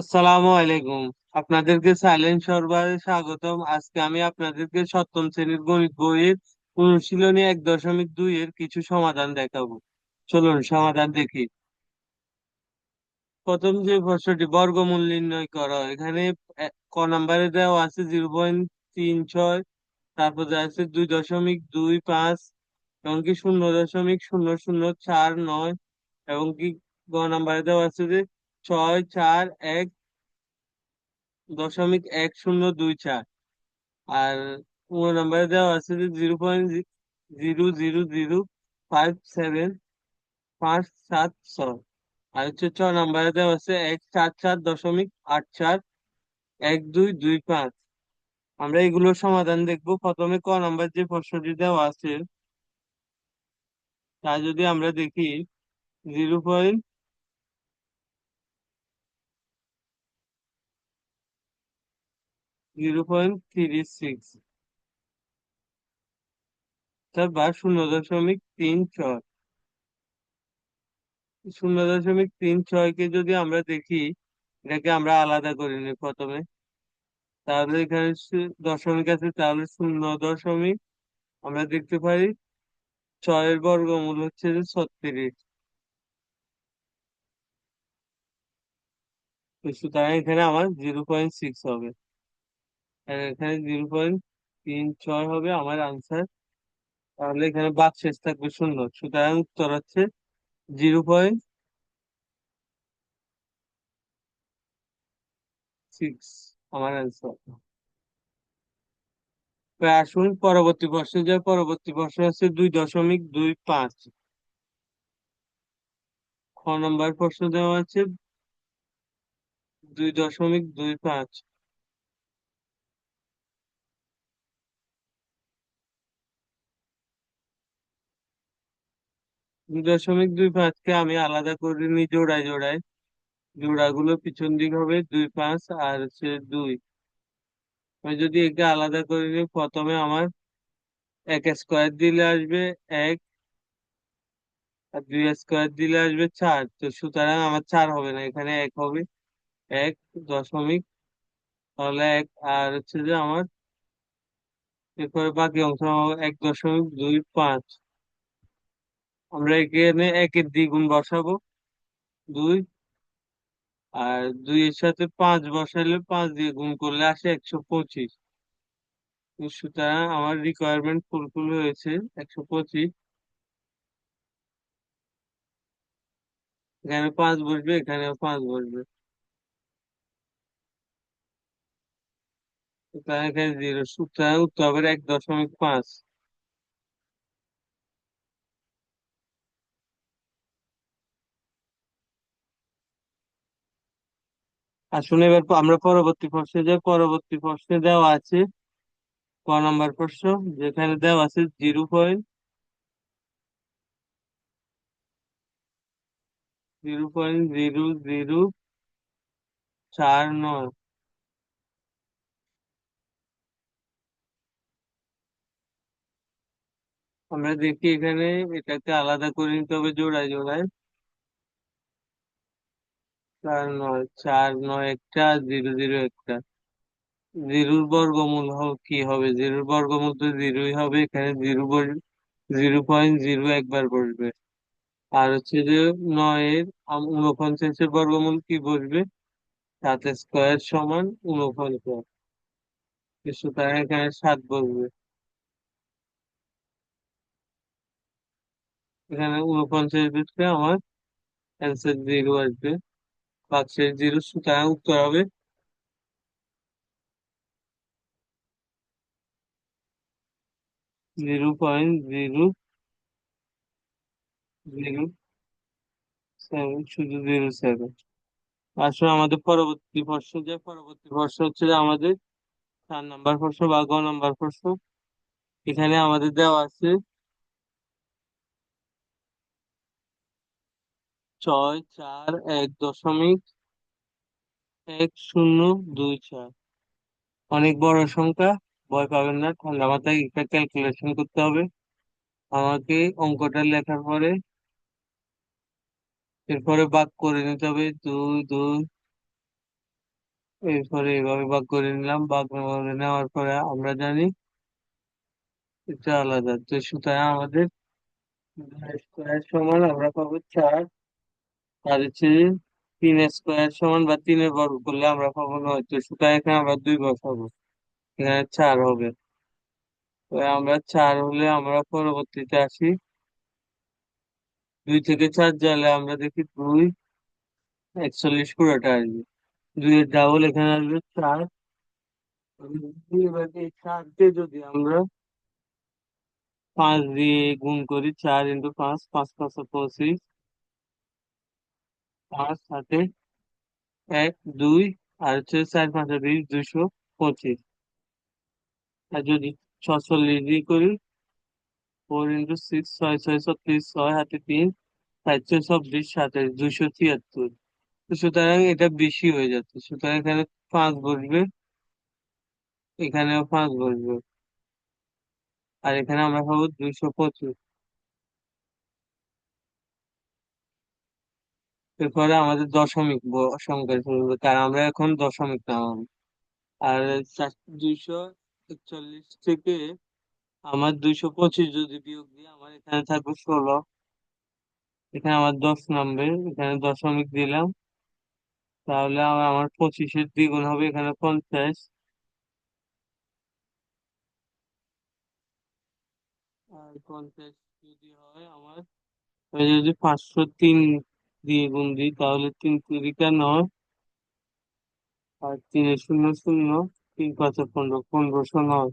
আসসালামু আলাইকুম। আপনাদেরকে সাইলেন্ট সরবরাহে স্বাগতম। আজকে আমি আপনাদেরকে সপ্তম শ্রেণির গণিত বইয়ের অনুশীলনী এক দশমিক দুই এর কিছু সমাধান দেখাবো। চলুন সমাধান দেখি। প্রথম যে প্রশ্নটি, বর্গমূল নির্ণয় করো। এখানে ক নাম্বারে দেওয়া আছে জিরো পয়েন্ট তিন ছয়, তারপর আছে দুই দশমিক দুই পাঁচ, এবং কি শূন্য দশমিক শূন্য শূন্য চার নয়, এবং কি গ নাম্বারে দেওয়া আছে যে ছয় চার এক দশমিক এক শূন্য দুই চার। আর পনেরো নাম্বারে দেওয়া আছে যে zero point zero zero zero five seven পাঁচ সাত ছয়। আর হচ্ছে ছ নাম্বারে দেওয়া আছে এক চার চার দশমিক আট চার এক দুই দুই পাঁচ। আমরা এগুলোর সমাধান দেখব। প্রথমে ক নাম্বার যে প্রশ্নটি দেওয়া আছে, তা যদি আমরা দেখি, zero point zero point three six তারপর শূন্য দশমিক তিন ছয়। শূন্য দশমিক তিন ছয়কে যদি আমরা দেখি, এটাকে আমরা আলাদা করে নিই প্রথমে। তাহলে এখানে দশমিক আছে, তাহলে শূন্য দশমিক আমরা দেখতে পারি ছয়ের বর্গমূল হচ্ছে যে ছত্রিশ। সুতরাং এখানে আমার জিরো পয়েন্ট সিক্স হবে। এখানে জিরো পয়েন্ট তিন ছয় হবে আমার আনসার তাহলে এখানে বাকশেষ থাকবে শূন্য। সুতরাং উত্তর হচ্ছে জিরো পয়েন্ট সিক্স আমার আনসার আসুন পরবর্তী প্রশ্নে। যায় পরবর্তী প্রশ্ন হচ্ছে দুই দশমিক দুই পাঁচ। খ নম্বর প্রশ্ন দেওয়া আছে। দুই দশমিক দুই পাঁচ। দশমিক দুই পাঁচকে আমি আলাদা করে নিই জোড়ায় জোড়ায়। জোড়াগুলো পিছন দিক হবে দুই পাঁচ আর হচ্ছে দুই। আমি যদি একে আলাদা করে নিই, প্রথমে আমার এক স্কোয়ার দিলে আসবে এক আর দুই স্কোয়ার দিলে আসবে চার। তো সুতরাং আমার চার হবে না, এখানে এক হবে। এক দশমিক, তাহলে এক আর হচ্ছে যে আমার এরপরে বাকি অংশ, এক দশমিক দুই পাঁচ। আমরা এখানে একের দ্বিগুণ বসাবো, দুই। আর দুইয়ের সাথে পাঁচ বসালে পাঁচ দিয়ে গুণ করলে আসে একশো পঁচিশ। সুতরাং আমার রিকোয়ারমেন্ট ফুলফিল হয়েছে একশো পঁচিশ। এখানে পাঁচ বসবে, এখানেও পাঁচ বসবে। এখানে জিরো, সুতরাং উত্তর হবে এক দশমিক পাঁচ। আসুন এবার আমরা পরবর্তী প্রশ্নে যাই। পরবর্তী প্রশ্নে দেওয়া আছে ক নাম্বার প্রশ্ন, যেখানে দেওয়া আছে zero point zero point zero zero চার নয়। আমরা দেখি এখানে এটাকে আলাদা করে নিতে হবে জোড়ায় জোড়ায়। চার নয় চার নয় একটা, জিরো জিরো একটা। জিরোর বর্গমূল কি হবে? জিরোর বর্গমূল তো জিরোই হবে, এখানে জিরো জিরো পয়েন্ট জিরো একবার বসবে। আর হচ্ছে যে নয়ের ঊনপঞ্চাশের বর্গমূল কি বসবে? সাত স্কোয়ার সমান ঊনপঞ্চাশ সুতরাং এখানে সাত বসবে। এখানে ঊনপঞ্চাশ বসবে আমার অ্যান্সার জিরো আসবে। পাঁচের জিরো সুতরাং উত্তর হবে। Zero point zero zero seven, শুধু জিরো সেভেন। আসলে আমাদের পরবর্তী প্রশ্ন, যে পরবর্তী প্রশ্ন হচ্ছে যে আমাদের চার নাম্বার প্রশ্ন বা গ নাম্বার প্রশ্ন। এখানে আমাদের দেওয়া আছে ছয় চার এক দশমিক এক শূন্য দুই চার। অনেক বড় সংখ্যা, ভয় পাবেন না, ঠান্ডা মাথায় এটা ক্যালকুলেশন করতে হবে। আমাকে অঙ্কটা লেখার পরে, এরপরে ভাগ করে নিতে হবে। দুই দুই, এরপরে এইভাবে ভাগ করে নিলাম। ভাগ নেওয়ার পরে আমরা জানি এটা আলাদা। তো সুতরাং আমাদের সমান আমরা পাবো চার। আর হচ্ছে তিন স্কোয়ার সমান বা তিনের বর্গ করলে আমরা পাবো নয় তো সুতরাং এখানে আমরা দুই বসাবো এখানে চার হবে। তো আমরা চার হলে আমরা পরবর্তীতে আসি। দুই থেকে চার গেলে আমরা দেখি দুই, একচল্লিশ পুরোটা আসবে। দুইয়ের ডাবল এখানে আসবে চার। চারকে যদি আমরা পাঁচ দিয়ে গুণ করি, চার ইন্টু পাঁচ পাঁচ পাঁচ পঁচিশ। পাঁচ সাথে এক, দুই, আর হচ্ছে চার, পাঁচ বিশ দুশো পঁচিশ। আর যদি ছচল্লিশ দিয়ে করি ফোর ইন্টু সিক্স ছয় ছয়, ছত্রিশ, ছয় হাতে তিন চারশো চব্বিশ সাতাশ দুশো তিয়াত্তর। সুতরাং এটা বেশি হয়ে যাচ্ছে। সুতরাং এখানে পাঁচ বসবে, এখানেও পাঁচ বসবে। আর এখানে আমরা পাবো দুশো পঁচিশ। এরপরে আমাদের দশমিক সংখ্যা কারণ আমরা এখন দশমিক নামাবো আর দুইশো একচল্লিশ থেকে আমার দুইশো পঁচিশ যদি বিয়োগ দিই, আমার এখানে থাকবে ষোলো। এখানে আমার দশ নামবে এখানে দশমিক দিলাম। তাহলে আমার পঁচিশের দ্বিগুণ হবে এখানে পঞ্চাশ। আর পঞ্চাশ যদি হয়, আমার আমি যদি পাঁচশো তিন দিয়ে গুণ দিই, তাহলে তিন তিরিকা নয় আর তিনে শূন্য শূন্য, তিন পাঁচে পনেরো, পনেরোশো নয়।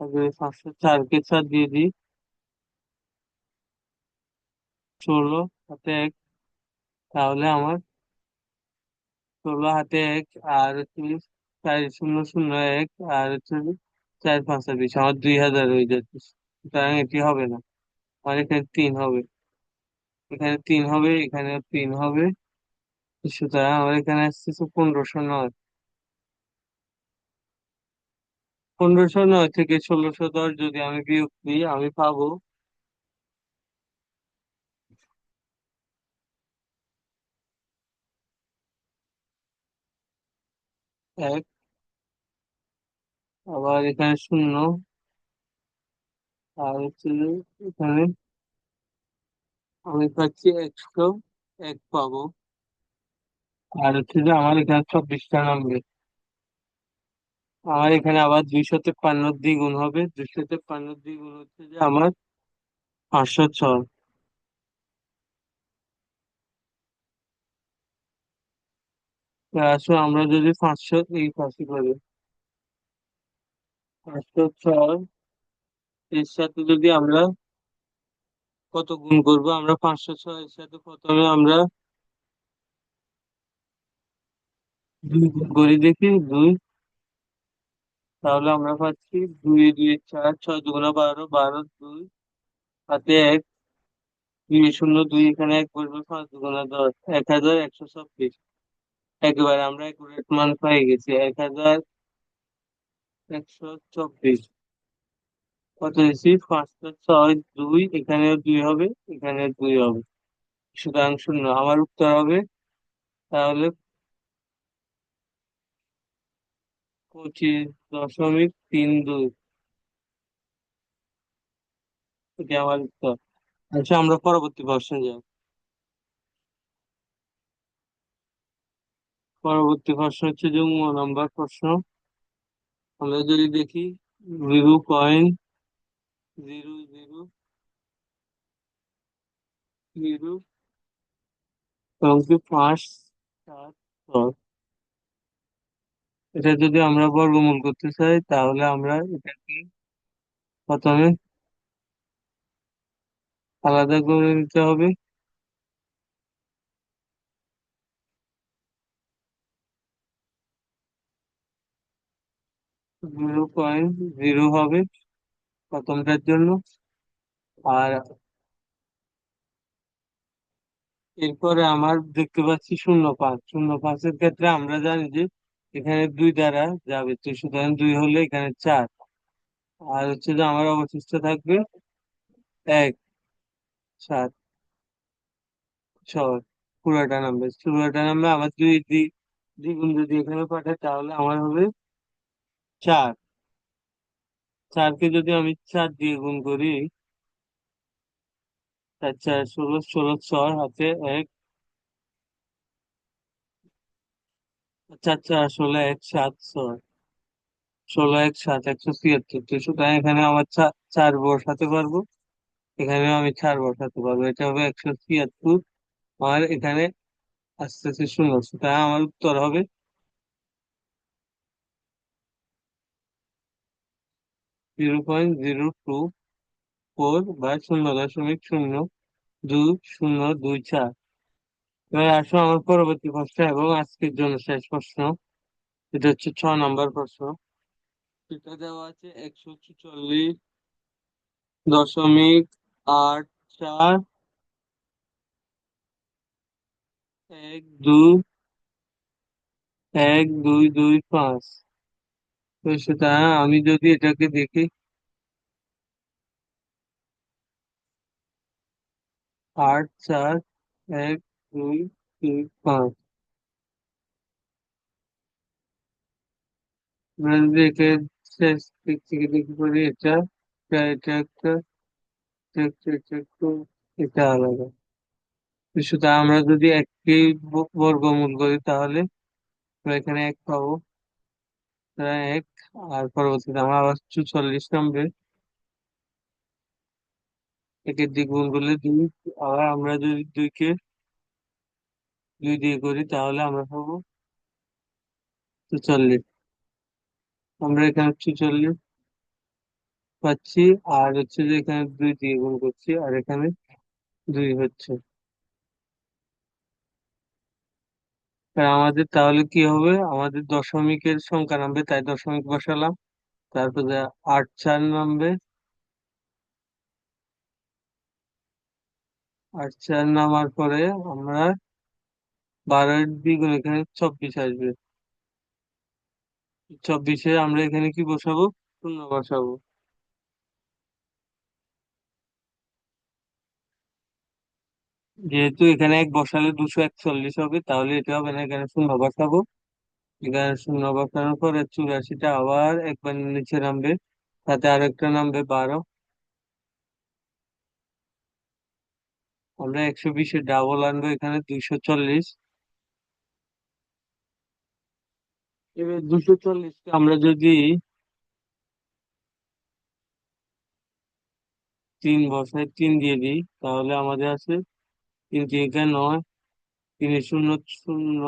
তারপরে পাঁচশো চারকে চার দিয়ে দিই। ষোলো হাতে এক, তাহলে আমার ষোলো হাতে এক আর হচ্ছে চার শূন্য শূন্য এক আর হচ্ছে চার পাঁচে বিশ, আমার দুই হাজার হয়ে যাচ্ছে। সুতরাং এটি হবে না, আমার এখানে তিন হবে। এখানে তিন হবে, এখানে তিন হবে। সুতরাং আমার এখানে আসছে পনেরোশো নয়। পনেরোশো নয় থেকে ষোলোশো দশ যদি আমি বিয়োগ দিই, আমি পাবো এক, আবার এখানে শূন্য, আর হচ্ছে এখানে আমি পাচ্ছি একশো এক পাবো। আর হচ্ছে যে আমার এখানে চব্বিশটা নামবে আমার এখানে আবার দুইশো তেপ্পান্ন দ্বিগুণ হবে। দুইশো তেপ্পান্ন দ্বিগুণ হচ্ছে যে আমার পাঁচশো ছয়। তো আসলে আমরা যদি পাঁচশো এই পাশে করি। পাঁচশো ছয়, এর সাথে যদি আমরা কত গুণ করব? আমরা পাঁচশো ছয় এর সাথে প্রথমে আমরা দুই গুণ করি দেখি, দুই। তাহলে আমরা পাচ্ছি দুই দুই, চার, ছয় দুগুণা বারো বারো, দুই হাতে এক। দুই, শূন্য, দুই, এখানে এক বসবে পাঁচ দুগুণা দশ, এক হাজার একশো ছাব্বিশ। একেবারে আমরা মান পেয়ে গেছি, এক হাজার একশো চব্বিশ কত হয়েছি পাঁচটা ছয়, দুই এখানে দুই হবে এখানে দুই হবে। সুতরাং শূন্য। আমার উত্তর হবে তাহলে পঁচিশ দশমিক তিন দুই। এটি আমার উত্তর। আচ্ছা আমরা পরবর্তী প্রশ্নে যাই। পরবর্তী প্রশ্ন হচ্ছে যে নাম্বার প্রশ্ন। আমরা যদি দেখি zero point zero zero zero কি পাঁচ সাত ছয় এটা যদি আমরা বর্গমূল করতে চাই, তাহলে আমরা এটাকে প্রথমে আলাদা করে নিতে হবে। জিরো পয়েন্ট জিরো হবে। প্রথমটার জন্য। আর এরপরে আমার দেখতে পাচ্ছি শূন্য পাঁচ শূন্য পাঁচের ক্ষেত্রে আমরা জানি যে এখানে দুই দ্বারা যাবে। তো সুতরাং দুই হলে এখানে চার। আর হচ্ছে যে আমার অবশিষ্ট থাকবে এক, সাত, ছয়। পুরোটা নামবে পুরোটা নামবে আমার দিই দ্বিগুণ যদি এখানে পাঠায় তাহলে আমার হবে চার। চারকে যদি আমি চার দিয়ে গুণ করি চার চার, ষোলো ষোলো, ছয়, হাতে এক, চার চার, ষোলো, এক, সাত, ছয়, ষোলো, এক, সাত, একশো ছিয়াত্তর তো সুতরাং এখানে আমার চার বসাতে পারব। এখানে আমি চার বসাতে পারব। এটা হবে একশো ছিয়াত্তর আর এখানে আস্তে আস্তে শূন্য। সুতরাং আমার উত্তর হবে zero point zero two four বা শূন্য দশমিক শূন্য দুই শূন্য দুই চার। এবার আসো আমার পরবর্তী প্রশ্ন এবং আজকের জন্য শেষ প্রশ্ন। এটা হচ্ছে ছ নম্বর প্রশ্ন। এটা দেওয়া আছে একশো ছেচল্লিশ দশমিক আট চার এক দুই এক দুই দুই পাঁচ। সেটা আমি যদি এটাকে দেখি। আট, চার, এক, দুই দুই পাঁচ। আমরা একে শেষ দিক থেকে দেখি করি, এটা এটা এটা, একটা, এটা, একটু, এটা আলাদা। সেটা আমরা যদি একটি বর্গমূল করি তাহলে এখানে এক পাবো। এক আর পরবর্তীতে আমরা আবার চুচল্লিশ নামবে একের দিক গুণ করলে দুই, আবার আমরা যদি দুইকে দুই দিয়ে করি, তাহলে আমরা পাবো চুচল্লিশ। আমরা এখানে চুচল্লিশ পাচ্ছি, আর হচ্ছে যে এখানে দুই দিয়ে গুণ করছি, আর এখানে দুই হচ্ছে। আর আমাদের তাহলে কি হবে? আমাদের দশমিকের সংখ্যা নামবে, তাই দশমিক বসালাম। তারপরে আট চার নামবে। আট চার নামার পরে আমরা বারোর দ্বিগুণ এখানে চব্বিশ আসবে। চব্বিশে আমরা এখানে কি বসাবো? শূন্য বসাবো। যেহেতু এখানে এক বসালে দুশো একচল্লিশ হবে, তাহলে এটা হবে না, এখানে শূন্য বসাবো। এখানে শূন্য বসানোর পরে চুরাশিটা আবার একবার নিচে নামবে তাতে আরেকটা নামবে বারো। আমরা একশো বিশের ডাবল আনব এখানে দুইশো চল্লিশ। এবার দুশো চল্লিশকে আমরা যদি তিন বসায় তিন দিয়ে দিই, তাহলে আমাদের আছে তিন তিনকে নয় তিন শূন্য শূন্য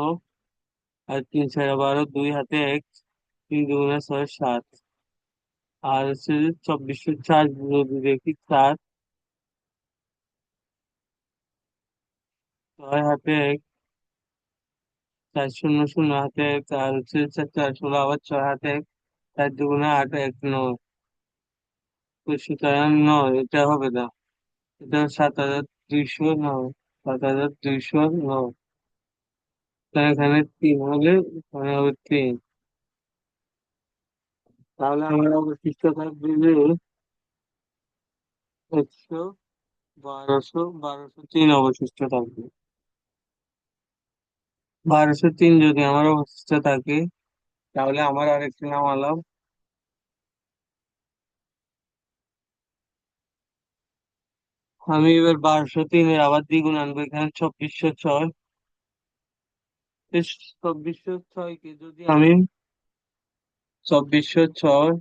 আর তিন ছয় বারো দুই হাতে এক তিন দুগুণে ছয় সাত আর হচ্ছে চব্বিশশো চার যদি দেখি চার ছয় হাতে এক চার শূন্য শূন্য হাতে এক আর হচ্ছে চার ষোলো আবার ছয় হাতে এক চার দুগুণে আট এক নয় সুতরাং নয় এটা হবে না এটা সাত হাজার দুইশো নয় সাত হাজার দুইশো তা এখানে তিন হলে হবে তিন। তাহলে আমার অবশিষ্ট থাকবে যে একশো বারোশো বারোশো তিন অবশিষ্ট থাকবে। বারোশো তিন যদি আমার অবশিষ্ট থাকে, তাহলে আমার আরেকটি নাম আলাম আমি এবার বারোশো তিনের আবার দ্বিগুণ আনব, এখানে চব্বিশশো ছয়। চব্বিশশো ছয়কে যদি আমি চব্বিশশো ছয়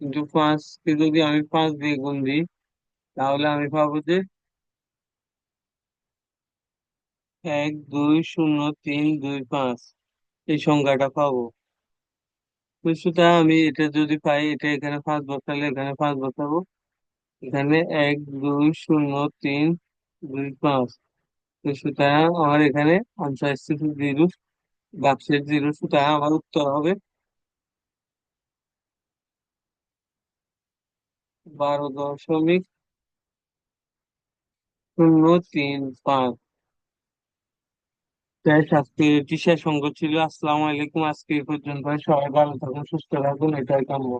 ইন্টু পাঁচকে যদি আমি পাঁচ দিয়ে গুণ দিই, তাহলে আমি পাবো যে এক, দুই, শূন্য, তিন, দুই, পাঁচ এই সংখ্যাটা পাবো। তো? সুতরাং আমি এটা যদি পাই, এটা এখানে পাঁচ বসালে এখানে পাঁচ বসাবো। এখানে এক, দুই, শূন্য, তিন, দুই, পাঁচ। তো সুতরাং আমার এখানে আনসার জিরো, বাক্সের জিরো, সুতরাং আমার উত্তর হবে বারো দশমিক শূন্য তিন পাঁচ। তাই আজকে শেষ অঙ্ক ছিল। আসসালামু আলাইকুম। আজকে এই পর্যন্ত। সবাই ভালো থাকুন, সুস্থ থাকুন। এটাই কাম্য।